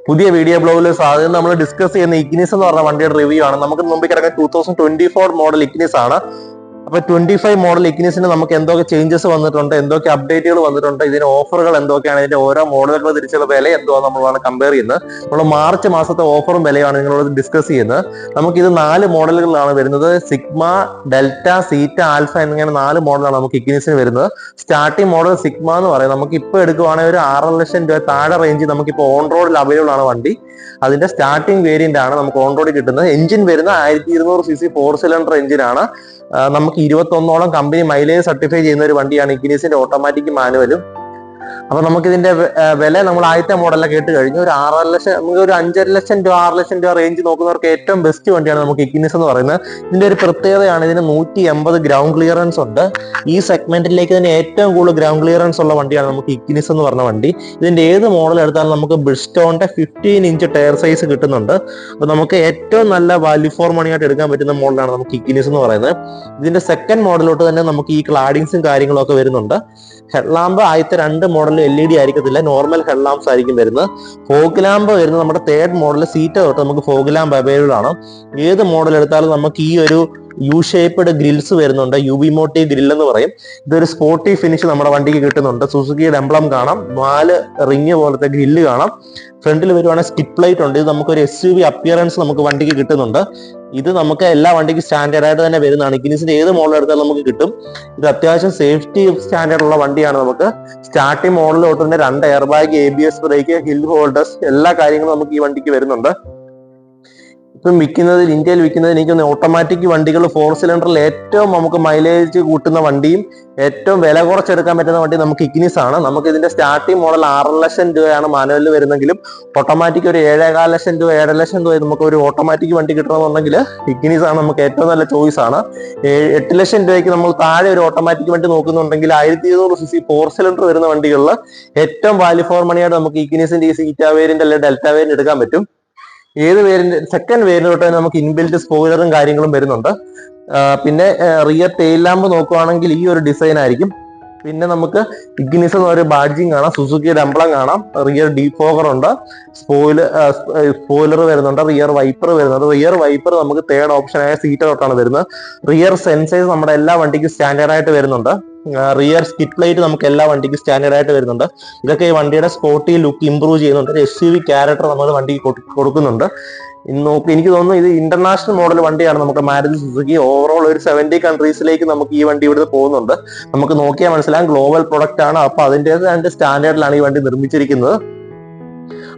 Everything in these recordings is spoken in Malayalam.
പുതിയ വീഡിയോ ബ്ലോഗിൽ സാധനം നമ്മൾ ഡിസ്കസ് ചെയ്യുന്ന ഇഗ്നിസ് എന്ന് പറഞ്ഞ വണ്ടിയുടെ റിവ്യൂ ആണ്. നമുക്ക് മുമ്പിൽ കിടക്കുന്ന two thousand twenty four model Ignis ആണ്. അപ്പൊ ട്വന്റി ഫൈവ് മോഡൽ ഇഗ്നിസിന് നമുക്ക് എന്തൊക്കെ ചേഞ്ചസ് വന്നിട്ടുണ്ട് എന്തൊക്കെ അപ്ഡേറ്റുകൾ വന്നിട്ടുണ്ട് ഇതിന് ഓഫറുകൾ എന്തൊക്കെയാണ് ഇതിന്റെ ഓരോ മോഡലുകൾ തിരിച്ചുള്ള വില എന്തോ നമ്മളാണ് കമ്പയർ ചെയ്യുന്നത്. നമ്മൾ മാർച്ച് മാസത്തെ ഓഫറും വിലയാണ് നിങ്ങളോട് ഡിസ്കസ് ചെയ്യുന്നത്. നമുക്ക് ഇത് നാല് മോഡലുകളാണ് വരുന്നത്. സിഗ്മ ഡെൽറ്റ സീറ്റ ആൽഫ എന്നിങ്ങനെ നാല് മോഡലാണ് നമുക്ക് ഇഗ്നിസിന് വരുന്നത്. സ്റ്റാർട്ടിംഗ് മോഡൽ സിഗ്മ എന്ന് പറയുന്നത് നമുക്ക് ഇപ്പൊ എടുക്കുവാണെങ്കിൽ ഒരു ആറര ലക്ഷം രൂപ താഴെ റേഞ്ചിൽ നമുക്ക് ഇപ്പോൾ ഓൺ റോഡിൽ അവൈലബിൾ ആണ് വണ്ടി. അതിന്റെ സ്റ്റാർട്ടിംഗ് വേരിയന്റ് ആണ് നമുക്ക് ഓൺ റോഡിൽ കിട്ടുന്നത്. എഞ്ചിൻ വരുന്ന ആയിരത്തി ഇരുന്നൂറ് സി സി ഫോർ സിലിണ്ടർ എഞ്ചിനാണ് നമുക്ക് ഇരുപത്തൊന്നോളം കമ്പനി മൈലേജ് സർട്ടിഫൈ ചെയ്യുന്ന ഒരു വണ്ടിയാണ് ഇഗ്നീസിന്റെ ഓട്ടോമാറ്റിക് മാനുവലും അപ്പൊ നമുക്ക് ഇതിന്റെ വില നമ്മൾ ആദ്യത്തെ മോഡലിലെ കേട്ട് കഴിഞ്ഞു. ഒരു ആറര ലക്ഷം നമുക്ക് ഒരു അഞ്ചര ലക്ഷം രൂപ ആറ് ലക്ഷം രൂപ റേഞ്ച് നോക്കുന്നവർക്ക് ഏറ്റവും ബെസ്റ്റ് വണ്ടിയാണ് നമുക്ക് ഇഗ്നിസ് എന്ന് പറയുന്നത്. ഇതിന്റെ ഒരു പ്രത്യേകതയാണ് ഇതിന് നൂറ്റി എൺപത് ഗ്രൗണ്ട് ക്ലിയറൻസ് ഉണ്ട്. ഈ സെഗ്മെന്റിലേക്ക് തന്നെ ഏറ്റവും കൂടുതൽ ഗ്രൗണ്ട് ക്ലിയറൻസ് ഉള്ള വണ്ടിയാണ് നമുക്ക് ഇഗ്നിസ് എന്ന് പറഞ്ഞ വണ്ടി. ഇതിന്റെ ഏത് മോഡൽ എടുത്താലും നമുക്ക് ബ്രിസ്റ്റോന്റെ ഫിഫ്റ്റീൻ ഇഞ്ച് ടയർ സൈസ് കിട്ടുന്നുണ്ട്. അപ്പൊ നമുക്ക് ഏറ്റവും നല്ല വാല്യൂ ഫോർ മണിയായിട്ട് എടുക്കാൻ പറ്റുന്ന മോഡലാണ് നമുക്ക് ഇഗ്നിസ് എന്ന് പറയുന്നത്. ഇതിന്റെ സെക്കൻഡ് മോഡലോട്ട് തന്നെ നമുക്ക് ഈ ക്ലാഡിങ്സും കാര്യങ്ങളും ഒക്കെ വരുന്നുണ്ട്. ഹെഡ്ലാമ്പ് ആദ്യത്തെ രണ്ട് മോഡൽ എൽ ഇ ഡി ആയിരിക്കത്തില്ല. നോർമൽ ഹെഡ്ലാംസ് ആയിരിക്കും വരുന്നത്. ഫോഗ് ലാമ്പ് വരുന്നത് നമ്മുടെ തേർഡ് മോഡൽ സീറ്റ് തൊട്ട് നമുക്ക് ഫോഗ് ലാമ്പ് അവൈലബിൾ ആണ്. ഏത് മോഡൽ എടുത്താലും നമുക്ക് ഈ ഒരു യു ഷേപ്പ്ഡ് ഗ്രിൽസ് വരുന്നുണ്ട്. യു ബി മോട്ടി ഗ്രിൽ എന്ന് പറയും. ഇതൊരു സ്പോർട്ടി ഫിനിഷ് നമ്മുടെ വണ്ടിക്ക് കിട്ടുന്നുണ്ട്. സുസുക്കിയുടെ എംബ്ലം കാണാം. നാല് റിങ് പോലത്തെ ഗ്രില്ല് കാണാം. ഫ്രണ്ടിൽ വരുവാണെങ്കിൽ സ്കിപ്പ് ലൈറ്റ് ഉണ്ട്. ഇത് നമുക്കൊരു എസ് യു വി അപ്പിയറൻസ് നമുക്ക് വണ്ടിക്ക് കിട്ടുന്നുണ്ട്. ഇത് നമുക്ക് എല്ലാ വണ്ടിക്കും സ്റ്റാൻഡേർഡ് ആയിട്ട് തന്നെ വരുന്നതാണ്. ഇഗ്നിസിന്റെ ഏത് മോഡൽ എടുത്താലും നമുക്ക് കിട്ടും. ഇത് അത്യാവശ്യം സേഫ്റ്റി സ്റ്റാൻഡേർഡ് ഉള്ള വണ്ടിയാണ് നമുക്ക്. സ്റ്റാർട്ടിംഗ് മോഡൽ തൊട്ട് തന്നെ രണ്ട് air bag A B S brake hill holders എല്ലാ കാര്യങ്ങളും നമുക്ക് ഈ വണ്ടിക്ക് വരുന്നുണ്ട്. ഇപ്പം വിൽക്കുന്നതിൽ ഇന്ത്യയിൽ വിൽക്കുന്നതിൽ എനിക്ക് ഓട്ടോമാറ്റിക് വണ്ടികൾ ഫോർ സിലിണ്ടറിൽ ഏറ്റവും നമുക്ക് മൈലേജ് കൂട്ടുന്ന വണ്ടിയും ഏറ്റവും വില കുറച്ചെടുക്കാൻ പറ്റുന്ന വണ്ടി നമുക്ക് ഇഗ്നിസ് ആണ്. നമുക്ക് ഇതിന്റെ സ്റ്റാർട്ടിംഗ് മോഡൽ ആറ് ലക്ഷം രൂപയാണ് മാനുവലിൽ വരുന്നെങ്കിലും ഓട്ടോമാറ്റിക് ഒരു ഏഴേകാൽ ലക്ഷം രൂപ ഏഴര ലക്ഷം രൂപ നമുക്ക് ഒരു ഓട്ടോമാറ്റിക് വണ്ടി കിട്ടണമെന്നുണ്ടെങ്കിൽ ഇഗ്നിസ് ആണ് നമുക്ക് ഏറ്റവും നല്ല ചോയ്സ് ആണ്. എട്ട് ലക്ഷം രൂപയ്ക്ക് നമ്മൾ താഴെ ഒരു ഓട്ടോമാറ്റിക് വണ്ടി നോക്കുന്നുണ്ടെങ്കിൽ ആയിരത്തി ഇരുന്നൂറ് സി സി ഫോർ സിലിണ്ടർ വരുന്ന വണ്ടികളിൽ ഏറ്റവും വാല്യൂ ഫോർ മണിയായിട്ട് നമുക്ക് ഇഗ്നിസിന്റെ ഈ സീറ്റാവേരിന്റെ അല്ലെങ്കിൽ ഡെൽറ്റാവേരിന്റെ എടുക്കാൻ പറ്റും. ഏത് വേരിന്റെ സെക്കൻഡ് വേരിന് തൊട്ട് നമുക്ക് ഇൻബിൽറ്റ് സ്പോയിലറും കാര്യങ്ങളും വരുന്നുണ്ട്. പിന്നെ റിയർ ടെയിൽ ലാമ്പ് നോക്കുവാണെങ്കിൽ ഈ ഒരു ഡിസൈൻ ആയിരിക്കും. പിന്നെ നമുക്ക് ഇഗ്നിസ് എന്ന് ഒരു ബാഡ്ജിങ് കാണാം സുസുക്കിയുടെ അമ്പളം കാണാം റിയർ ഡീഫോഗർ ഉണ്ട് സ്പോയിലർ സ്പോയിലർ വരുന്നുണ്ട് റിയർ വൈപ്പർ വരുന്നുണ്ട്. റിയർ വൈപ്പർ നമുക്ക് തേർഡ് ഓപ്ഷൻ ആയ സീറ്റ് തൊട്ടാണ് വരുന്നത്. റിയർ സെൻസേഴ്സ് നമ്മുടെ എല്ലാ വണ്ടിക്കും സ്റ്റാൻഡേർഡ് ആയിട്ട് വരുന്നുണ്ട്. റിയർ സ്കിറ്റ് പ്ലേറ്റ് നമുക്ക് എല്ലാ വണ്ടിക്കും സ്റ്റാൻഡേർഡ് ആയിട്ട് വരുന്നുണ്ട്. ഇതൊക്കെ ഈ വണ്ടിയുടെ സ്പോർട്ടി ലുക്ക് ഇംപ്രൂവ് ചെയ്യുന്നുണ്ട്. എസ് യു വി ക്യാരക്ടർ നമ്മൾ വണ്ടിക്ക് കൊടു- കൊടുക്കുന്നുണ്ട്. നോക്ക് എനിക്ക് തോന്നുന്നു ഇത് ഇന്റർനാഷണൽ മോഡൽ വണ്ടിയാണ് നമുക്ക് മാരുതി സുസുക്കി ഓവറോൾ ഒരു സെവന്റി കൺട്രീസിലേക്ക് നമുക്ക് ഈ വണ്ടി ഇവിടുന്ന് പോകുന്നുണ്ട്. നമുക്ക് നോക്കിയാൽ മനസ്സിലാകും ഗ്ലോബൽ പ്രൊഡക്റ്റ് ആണ്. അപ്പൊ അതിന്റെ രണ്ട് സ്റ്റാൻഡേർഡിലാണ് ഈ വണ്ടി നിർമ്മിച്ചിരിക്കുന്നത്.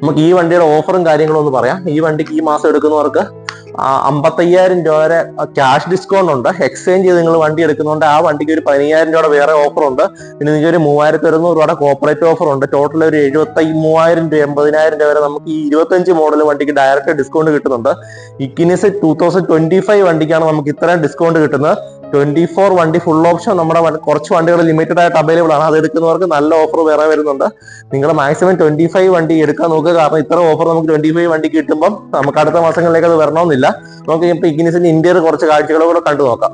നമുക്ക് ഈ വണ്ടിയുടെ ഓഫറും കാര്യങ്ങളും ഒന്ന് പറയാം. ഈ വണ്ടിക്ക് ഈ മാസം എടുക്കുന്നവർക്ക് അമ്പത്തയ്യായിരം രൂപ വരെ ക്യാഷ് ഡിസ്കൗണ്ട് ഉണ്ട്. എക്സ്ചേഞ്ച് ചെയ്ത് നിങ്ങൾ വണ്ടി എടുക്കുന്നതുകൊണ്ട് ആ വണ്ടിക്ക് ഒരു പതിനയ്യായിരം രൂപയുടെ വേറെ ഓഫർ ഉണ്ട്. പിന്നെ നിങ്ങൾക്ക് ഒരു മൂവായിരത്തി ഒരുന്നൂറ് രൂപയുടെ കോപ്പറേറ്റ് ഓഫർ ഉണ്ട്. ടോട്ടൽ ഒരു എഴുപത്തി മൂവായിരം രൂപ എൺപതിനായിരം രൂപ വരെ നമുക്ക് ഈ ഇരുപത്തഞ്ച് മോഡൽ വണ്ടിക്ക് ഡയറക്റ്റ് ഡിസ്കൗണ്ട് കിട്ടുന്നുണ്ട്. Ignis two thousand twenty five വണ്ടിക്കാണ് നമുക്ക് ഇത്രയും ഡിസ്കൗണ്ട് കിട്ടുന്നത്. ട്വന്റി ഫോർ വണ്ടി ഫുൾ ഓപ്ഷൻ നമ്മുടെ കുറച്ച് വണ്ടികൾ ലിമിറ്റഡ് ആയിട്ട് അവൈലബിൾ ആണ്. അത് എടുക്കുന്നവർക്ക് നല്ല ഓഫർ വേറെ വരുന്നുണ്ട്. നിങ്ങൾ മാക്സിമം ട്വന്റി ഫൈവ് വണ്ടി എടുക്കാൻ നോക്കുക. കാരണം ഇത്ര ഓഫർ നമുക്ക് ട്വന്റി ഫൈവ് വണ്ടി കിട്ടുമ്പോൾ നമുക്ക് അടുത്ത മാസങ്ങളിലേക്ക് അത് വരണമെന്നില്ല. നമുക്ക് ഇപ്പൊ ഇഗ്നിസിന്റെ ഇന്ത്യയിൽ കുറച്ച് കാഴ്ചകൾ കൂടെ കണ്ടു നോക്കാം.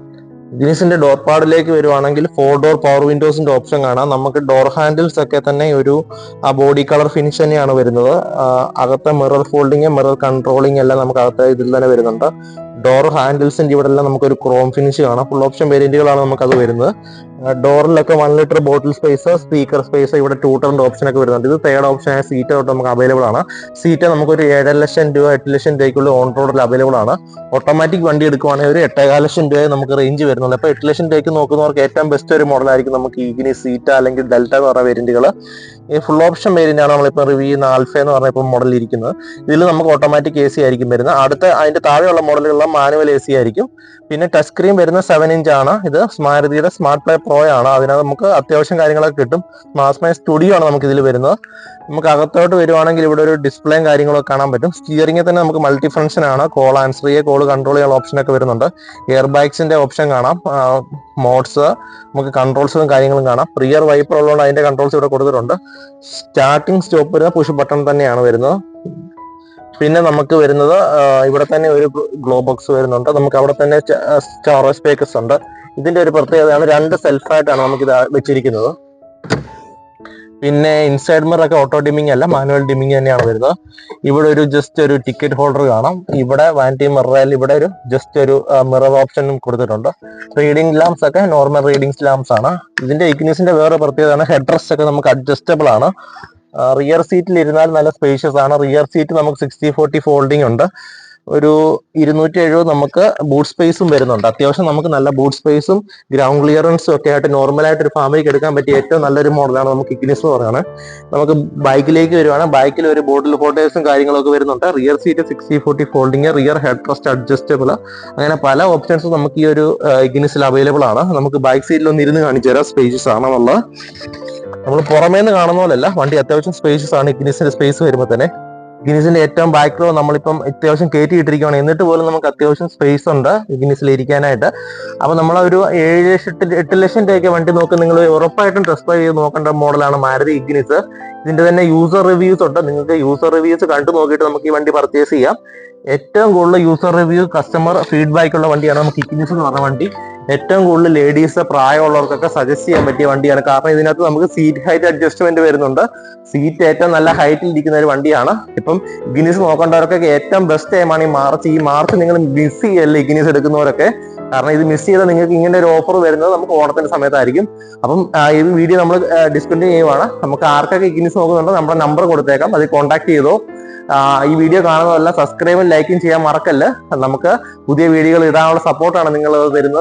ഇഗ്നിസിന്റെ ഡോർ പാഡിലേക്ക് വരുവാണെങ്കിൽ ഫോർ ഡോർ പവർ വിൻഡോസിന്റെ ഓപ്ഷൻ കാണാം. നമുക്ക് ഡോർ ഹാൻഡിൽസ് ഒക്കെ തന്നെ ഒരു ആ ബോഡി കളർ ഫിനിഷ് തന്നെയാണ് വരുന്നത്. അകത്തെ മിറർ ഫോൾഡിങ് മിറർ കൺട്രോളിങ് എല്ലാം നമുക്ക് അകത്തെ ഇതിൽ തന്നെ വരുന്നുണ്ട്. ഡോർ ഹാൻഡിൽസിന്റെ ഇവിടെ എല്ലാം നമുക്ക് ഒരു ക്രോം ഫിനിഷ് കാണാം. ഫുൾ ഓപ്ഷൻ വേരിയന്റുകളാണ് നമുക്ക് അത് വരുന്നത് ഡോറിലൊക്കെ one litre bottle space speaker space ഇവിടെ ടൂട്ടറിന്റെ ഓപ്ഷൻ ഒക്കെ വരുന്നുണ്ട്. ഇത് തേർഡ് ഓപ്ഷൻ ആയ സീറ്റ് തൊട്ട് നമുക്ക് അവൈലബിൾ ആണ്. സീറ്റ് നമുക്കൊരു ഏഴര ലക്ഷം രൂപ എട്ട് ലക്ഷം രൂപയ്ക്കുള്ള ഓൺ റോഡിൽ അവൈലബിൾ ആണ്. ഓട്ടോമാറ്റിക് വണ്ടി എടുക്കുവാണെങ്കിൽ ഒരു എട്ടേകാല ലക്ഷം രൂപ നമുക്ക് റേഞ്ച് വരുന്നുണ്ട് അപ്പൊ എട്ട് ലക്ഷം രൂപയ്ക്ക് നോക്കുന്നവർക്ക് ഏറ്റവും ബെസ്റ്റ് ഒരു മോഡലായിരിക്കും നമുക്ക് ഇഗ്നി സീറ്റ അല്ലെങ്കിൽ ഡെൽറ്റ എന്ന് പറഞ്ഞ വേരിയന്റുകൾ ഈ ഫുൾ ഓപ്ഷൻ വേരിയന്റാണ് നമ്മളിപ്പോൾ റിവ്യൂ ചെയ്യുന്ന ആൽഫ എന്ന് പറഞ്ഞ ഇപ്പോൾ മോഡൽ ഇരിക്കുന്നത്. ഇതിൽ നമുക്ക് ഓട്ടോമാറ്റിക് എ സി ആയിരിക്കും വരുന്നത്. അടുത്ത അതിന്റെ താഴെയുള്ള മോഡലുകളിൽ മാനുവൽ എ സി ആയിരിക്കും. പിന്നെ ടച്ച് സ്ക്രീൻ വരുന്ന സെവൻ ഇഞ്ച് ആണ്. ഇത് മാരുതിയുടെ സ്മാർട്ട് പ്ലേ പ്രോ ആണ്. അതിനകത്ത് നമുക്ക് അത്യാവശ്യം കാര്യങ്ങളൊക്കെ കിട്ടും. സ്മാർട്ട് സ്റ്റുഡിയോ ആണ് നമുക്ക് ഇതിൽ വരുന്നത്. നമുക്ക് അകത്തോട്ട് വരുവാണെങ്കിൽ ഇവിടെ ഒരു ഡിസ്പ്ലേയും കാര്യങ്ങളൊക്കെ കാണാൻ പറ്റും. സ്റ്റിയറിംഗിൽ തന്നെ നമുക്ക് മൾട്ടി ഫംഗ്ഷൻ ആണ്. കോൾ ആൻസർ ചെയ്യുക കോൾ കൺട്രോൾ ചെയ്യാനുള്ള ഓപ്ഷൻ ഒക്കെ വരുന്നുണ്ട്. എയർ ബാഗ്സിന്റെ ഓപ്ഷൻ കാണാം. മോഡ്സ് നമുക്ക് കൺട്രോൾസും കാര്യങ്ങളും കാണാം. പ്രിയർ വൈപ്പർ ഉള്ളതുകൊണ്ട് അതിന്റെ കൺട്രോൾസ് ഇവിടെ കൊടുത്തിട്ടുണ്ട്. സ്റ്റാർട്ടിംഗ് സ്റ്റോപ്പ് വരുന്ന പുഷ് ബട്ടൺ തന്നെയാണ് വരുന്നത്. പിന്നെ നമുക്ക് വരുന്നത് ഇവിടെ തന്നെ ഒരു ഗ്ലോ ബോക്സ് വരുന്നുണ്ട്. നമുക്ക് അവിടെ തന്നെ സ്റ്റോറേജ് സ്പേക്കസ് ഉണ്ട്. ഇതിന്റെ ഒരു പ്രത്യേകതയാണ് രണ്ട് സെൽഫായിട്ടാണ് നമുക്ക് ഇത് വെച്ചിരിക്കുന്നത്. പിന്നെ ഇൻസൈഡ് മിറർ ഒക്കെ ഓട്ടോ ഡിമിങ് അല്ല മാനുവൽ ഡിമിങ് തന്നെയാണ് വരുന്നത്. ഇവിടെ ഒരു ജസ്റ്റ് ഒരു ടിക്കറ്റ് ഹോൾഡർ കാണാം. ഇവിടെ വാന്റി മിററിൽ ഇവിടെ ഒരു ജസ്റ്റ് ഒരു മിറർ ഓപ്ഷനും കൊടുത്തിട്ടുണ്ട്. റീഡിംഗ് ലാംസ് ഒക്കെ നോർമൽ റീഡിംഗ് ലാംസ് ആണ്. ഇതിന്റെ ഇഗ്നീസിന്റെ വേറെ പ്രത്യേകതയാണ് ഹെഡ് റെസ്റ്റ് ഒക്കെ നമുക്ക് അഡ്ജസ്റ്റബിൾ ആണ്. റിയർ സീറ്റിൽ ഇരുന്നാൽ നല്ല സ്പേഷ്യസ് ആണ്. റിയർ സീറ്റ് നമുക്ക് സിക്സ്റ്റി ഫോർട്ടി ഫോൾഡിംഗ് ഉണ്ട്. ഒരു ഇരുന്നൂറ്റി എഴുപത് നമുക്ക് ബൂട്ട് സ്പേസും വരുന്നുണ്ട്. അത്യാവശ്യം നമുക്ക് നല്ല ബൂട്ട് സ്പേസും ഗ്രൗണ്ട് ക്ലിയറൻസും ഒക്കെ ആയിട്ട് നോർമലായിട്ട് ഒരു ഫാമിലിക്ക് എടുക്കാൻ പറ്റിയ ഏറ്റവും നല്ലൊരു മോഡലാണ് നമുക്ക് ഇഗ്നിസ് എന്ന് പറയുന്നത്. നമുക്ക് ബൈക്കിലേക്ക് വരുവാണ്. ബൈക്കിൽ ഒരു ബോട്ടിൽ ഫോട്ടേഴ്സും കാര്യങ്ങളൊക്കെ വരുന്നുണ്ട്. Rear seat sixty forty folding rear head rest adjustable അങ്ങനെ പല ഓപ്ഷൻസും നമുക്ക് ഈ ഒരു ഇഗ്നിസിൽ അവൈലബിൾ ആണ്. നമുക്ക് ബൈക്ക് സീറ്റിൽ ഒന്ന് ഇരുന്ന് കാണിച്ചു തരാം സ്പേസസ് ആണെന്നുള്ളത്. നമ്മൾ പുറമേന്ന് കാണുന്ന പോലെയല്ല വണ്ടി അത്യാവശ്യം സ്പേസസ് ആണ്. ഇഗ്നിസിന്റെ സ്പേസ് വരുമ്പോൾ തന്നെ. ഇഗ്നിസിന്റെ ഏറ്റവും ബാക്കിലോ നമ്മളിപ്പം അത്യാവശ്യം കയറ്റി ഇട്ടിരിക്കുകയാണ് എന്നിട്ട് പോലും നമുക്ക് അത്യാവശ്യം സ്പേസ് ഉണ്ട് ഇഗ്നിസിൽ ഇരിക്കാനായിട്ട്. അപ്പൊ നമ്മൾ ഒരു ഏഴ് ലക്ഷം എട്ട് ലക്ഷം രൂപയ്ക്ക് വണ്ടി നോക്കി നിങ്ങൾ ഉറപ്പായിട്ടും ടെസ്റ്റ് ചെയ്ത് നോക്കേണ്ട മോഡലാണ് മാരുതി ഇഗ്നിസ് ഇതിന്റെ തന്നെ യൂസർ റിവ്യൂസ് ഉണ്ട്. നിങ്ങൾക്ക് യൂസർ റിവ്യൂസ് കണ്ടു നോക്കിയിട്ട് നമുക്ക് ഈ വണ്ടി പർച്ചേസ് ചെയ്യാം. ഏറ്റവും കൂടുതൽ യൂസർ റിവ്യൂ കസ്റ്റമർ ഫീഡ്ബാക്ക് ഉള്ള വണ്ടിയാണ് നമുക്ക് ഇഗ്നിസ് എന്ന് പറഞ്ഞ വണ്ടി. ഏറ്റവും കൂടുതൽ ലേഡീസ് പ്രായമുള്ളവർക്കൊക്കെ സജസ്റ്റ് ചെയ്യാൻ പറ്റിയ വണ്ടിയാണ്. കാരണം ഇതിനകത്ത് നമുക്ക് സീറ്റ് ഹൈറ്റ് അഡ്ജസ്റ്റ്മെന്റ് വരുന്നുണ്ട്. സീറ്റ് ഏറ്റവും നല്ല ഹൈറ്റിൽ ഇരിക്കുന്ന ഒരു വണ്ടിയാണ്. ഇപ്പം ഇഗ്നിസ് നോക്കേണ്ടവർക്കൊക്കെ ഏറ്റവും ബെസ്റ്റ് ടൈമാണ് ഈ മാർച്ച് ഈ മാർച്ച് നിങ്ങൾ മിസ് ചെയ്യല്ലേ ഇഗ്നിസ് എടുക്കുന്നവരൊക്കെ. കാരണം ഇത് മിസ് ചെയ്താൽ നിങ്ങൾക്ക് ഇങ്ങനെ ഒരു ഓഫർ വരുന്നത് നമുക്ക് ഓണത്തിന്റെ സമയത്തായിരിക്കും. അപ്പം ഈ വീഡിയോ നമ്മൾ ഡിസ്കണ്ടിന്യൂ ചെയ്യുവാണ്. നമുക്ക് ആർക്കൊക്കെ ഇഗ്നിസ് നോക്കുന്നുണ്ടോ നമ്മുടെ നമ്പർ കൊടുത്തേക്കാം. അതിൽ കോൺടാക്ട് ചെയ്തോ. ഈ വീഡിയോ കാണുന്നതല്ല സബ്സ്ക്രൈബും ലൈക്കും ചെയ്യാൻ മറക്കല്ല്. നമുക്ക് പുതിയ വീഡിയോകൾ ഇടാനുള്ള സപ്പോർട്ടാണ് നിങ്ങൾ തരുന്നത്.